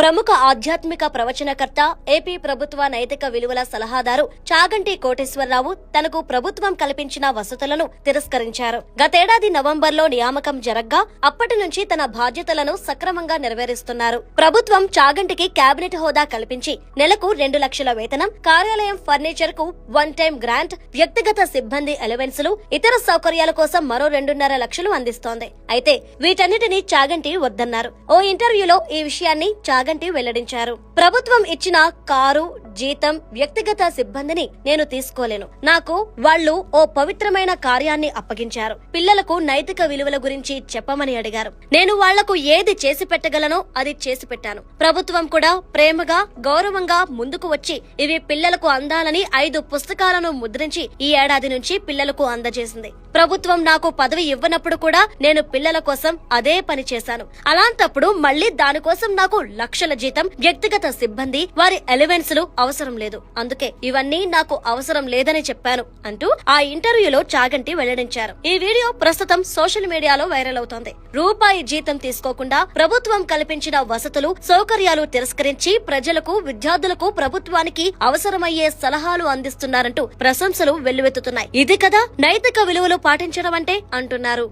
ప్రముఖ ఆధ్యాత్మిక ప్రవచనకర్త ఏపీ ప్రభుత్వ నైతిక విలువల సలహాదారు చాగంటి కోటేశ్వరరావు తనకు ప్రభుత్వం కల్పించిన వసతులను తిరస్కరించారు. గతేడాది నవంబర్లో నియామకం జరగ్గా అప్పటి నుంచి తన బాధ్యతలను సక్రమంగా నెరవేరుస్తున్నారు. ప్రభుత్వం చాగంటికి కేబినెట్ హోదా కల్పించి నెలకు రెండు లక్షల వేతనం కార్యాలయం ఫర్నిచర్కు వన్ టైం గ్రాంట్ వ్యక్తిగత సిబ్బంది అలవెన్సులు ఇతర సౌకర్యాల కోసం మరో రెండున్నర లక్షలు అందిస్తోంది. అయితే వీటన్నిటినీ చాగంటి వద్దన్నారు. ఓ ఇంటర్వ్యూలో ఈ విషయాన్ని చాగంటి వెల్లడించారు. ప్రభుత్వం ఇచ్చిన కారు జీతం వ్యక్తిగత సిబ్బందిని నేను తీసుకోలేను. నాకు వాళ్ళు ఓ పవిత్రమైన కార్యాన్ని అప్పగించారు. పిల్లలకు నైతిక విలువల గురించి చెప్పమని అడిగారు. నేను వాళ్ళకు ఏది చేసి పెట్టగలనో అది చేసి పెట్టాను. ప్రభుత్వం కూడా ప్రేమగా గౌరవంగా ముందుకు వచ్చి ఇవి పిల్లలకు అందాలని ఐదు పుస్తకాలను ముద్రించి ఈ ఏడాది నుంచి పిల్లలకు అందజేసింది. ప్రభుత్వం నాకు పదవి ఇవ్వనప్పుడు కూడా నేను పిల్లల కోసం అదే పని చేశాను. అలాంటప్పుడు మళ్ళీ దానికోసం నాకు లక్షల జీతం వ్యక్తిగత సిబ్బంది వారి ఎలివెన్స్లు అవసరం లేదు. అందుకే ఇవన్నీ నాకు అవసరం లేదని చెప్పాను అంటూ ఆ ఇంటర్వ్యూలో చాగంటి వెల్లడించారు. ఈ వీడియో ప్రస్తుతం సోషల్ మీడియాలో వైరల్ అవుతోంది. రూపాయి జీతం తీసుకోకుండా ప్రభుత్వం కల్పించిన వసతులు సౌకర్యాలు తిరస్కరించి ప్రజలకు విద్యార్థులకు ప్రభుత్వానికి అవసరమయ్యే సలహాలు అందిస్తున్నారంటూ ప్రశంసలు వెల్లువెత్తుతున్నాయి. ఇది కదా నైతిక విలువలు పాటించడం అంటే అంటున్నారు.